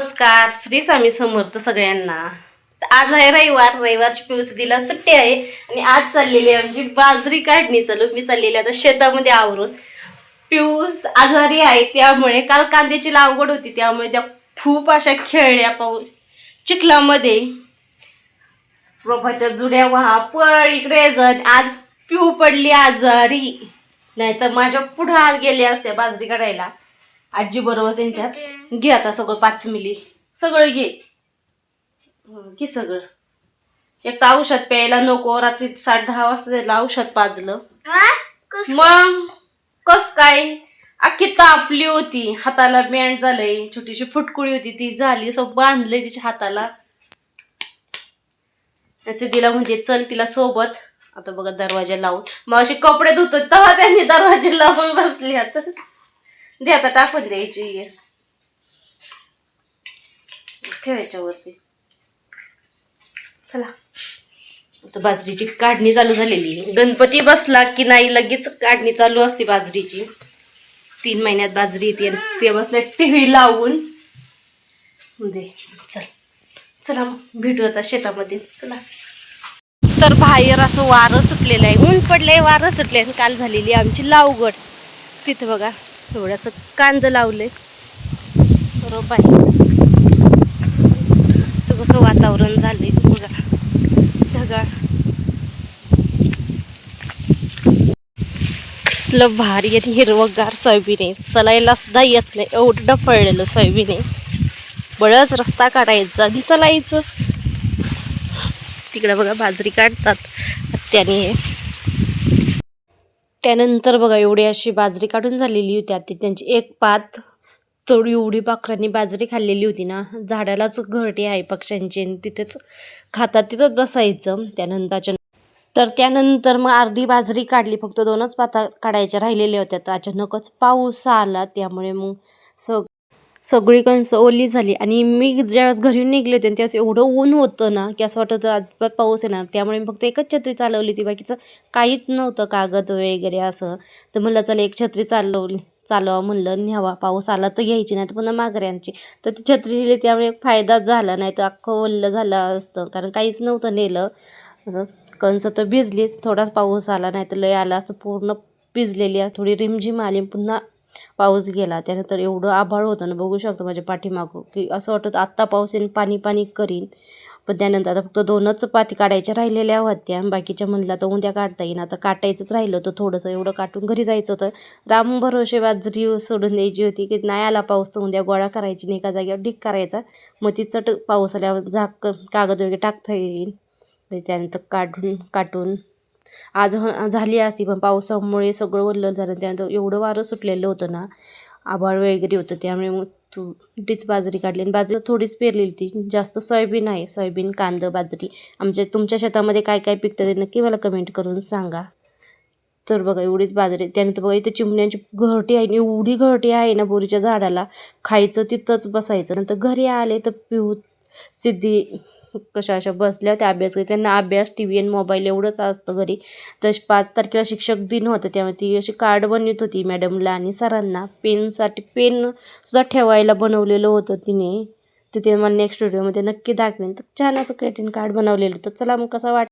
नमस्कार श्री स्वामी समर्थ सगळ्यांना. आज आहे रविवार रविवारची पिऊस दिला सुट्टी आहे आणि आज चाललेली आहे आमची बाजरी काढणी. चालू मी चाललेली आहे आता शेतामध्ये आवरून. पिऊस आजारी आहे त्यामुळे काल कांद्याची लागवड होती त्यामुळे त्या खूप अशा खेळल्या पाऊ चिखलामध्ये रोपाच्या जुड्या व्हा पळ इकडे जण. आज पिऊ पडली आजारी. नाहीतर माझ्या पुढं आत गेल्या असत्या बाजरी काढायला. आजी बरोबर त्यांच्यात. घे आता सगळं पाच मिली. सगळं घे. घे सगळं. एक तर औषध प्यायला नको रात्री साठ दहा वाजता त्याला औषध पाजलं. मग? कस काय? अख्खी तापली होती. हाताला बँड झालंय. छोटीशी फुटकुळी होती. ती झाली. सब बांधलंय तिच्या हाताला. त्याचे तिला म्हणजे चल तिला सोबत. आता बघा दरवाजा लावून. मग असे कपडे धुतो तेव्हा त्यांनी दरवाजा लावून बसले आता. दे आता टाकून द्यायची. ठेवायच्या वरती चला. आता बाजरीची काढणी चालू झालेली आहे. गणपती बसला की नाही लगेच काढणी चालू असते बाजरीची. तीन महिन्यात बाजरी येते ते बसल्या टी व्ही लावून. दे. चल. चला मग भेटू आता शेतामध्ये. चला. तर बाहेर असं वारं सुटलेलं आहे. ऊन पडलंय वारं सुटले काल झालेली आहे आमची लावगड. तिथं बघा. थोडंसं कांद लावले. बरोबर आहे. तर कसं वातावरण झाले बघा. ढगाळ. कसलं भारी आणि हिरवगार सोयाबीन आहे. चलायला सुद्धा येत नाही. एवढं फळलेलं सोयाबीन आहे. बळच रस्ता काढायचा आणि चलायचं. तिकडं बघा बाजरी काढतात. त्याने त्यानंतर बघा एवढी अशी बाजरी काढून झालेली होती. आता त्यांची एक पात थोडी एवढी पाखरांनी बाजरी खाल्लेली होती ना. झाडालाच घरटी आहे पक्ष्यांची आणि तिथेच खातात तिथंच बसायचं. त्यानंतरच्या तर त्यानंतर मग अर्धी बाजरी काढली. फक्त दोनच पाता काढायच्या राहिलेल्या होत्या. तर अचानकच पाऊस आला. त्यामुळे मग सग सगळी कणसं ओली झाली. आणि मी ज्यावेळेस घरी निघले होते त्यावेळेस एवढं ऊन होतं ना की असं वाटत होतं अजिबात पाऊस येणार त्यामुळे मी फक्त एकच छत्री चालवली ती बाकीचं काहीच नव्हतं कागद वगैरे असं. तर म्हणलं चला एक छत्री चालवली चालवा म्हणलं न्यावा. पाऊस आला तर घ्यायची नाही तर पुन्हा माघऱ्यांची तर ती छत्री नेली त्यामुळे एक फायदाच झाला नाही तर अख्खं ओल्लं झालं असतं. कारण काहीच नव्हतं नेलं. असं कणसं तर भिजलीच थोडाच पाऊस आला नाही तर लय आला असं पूर्ण भिजलेली आहे थोडी रिमझिम आली पुन्हा पाऊस गेला त्यानंतर एवढं आभाळ होतं ना बघू शकतो माझ्या पाठीमागं. की असं वाटतं आत्ता पाऊस येईन पाणी पाणी करीन. पण त्यानंतर आता फक्त दोनच पाती काढायच्या राहिलेल्या होत्या. बाकीच्या म्हणलं तर उद्या काढता येईन. आता काटायचंच राहिलं होतं थोडंसं. एवढं काटून घरी जायचं होतं. राम भरोसे बाजरी सोडून द्यायची होती की नाही आला पाऊस तर उद्या गोळा करायची नाही एका जागेवर ढीक करायचा. मग ती चट पाऊस आल्यावर झाक कागद वगैरे टाकता येईल म्हणजे त्यानंतर काढून काटून आज झाली असती पण पावसामुळे सगळं वल्लं झालं त्यानंतर एवढं वारं सुटलेलं होतं ना आभाळ वगैरे होतं. त्यामुळे मग तू तीच बाजरी काढली आणि बाजरी थोडीच पेरलेली होती. जास्त सोयाबीन आहे सोयाबीन कांदं बाजरी. आमच्या तुमच्या शेतामध्ये काय काय पिकतं ते नक्की मला कमेंट करून सांगा. तर बघा एवढीच बाजरी. त्यानंतर बघा इथं चिमण्यांची घरटी आहे एवढी घरटी आहे ना बोरीच्या झाडाला. खायचं तिथंच बसायचं. नंतर घरी आले तर पिऊ सिद्धी कशा अशा बसल्या त्या अभ्यास करी त्यांना अभ्यास टी व्ही आणि मोबाईल एवढंच असतं घरी. तर पाच तारखेला शिक्षक दिन होतं त्यामुळे ती अशी कार्ड बनवत होती मॅडमला आणि सरांना. पेनसाठी पेन सुद्धा ठेवायला बनवलेलं होतं तिने. तर ते मला नेक्स्ट व्हिडिओमध्ये नक्की दाखवेन. तर छान असं क्रेटिन कार्ड बनवलेलं तर चला मग कसं वाट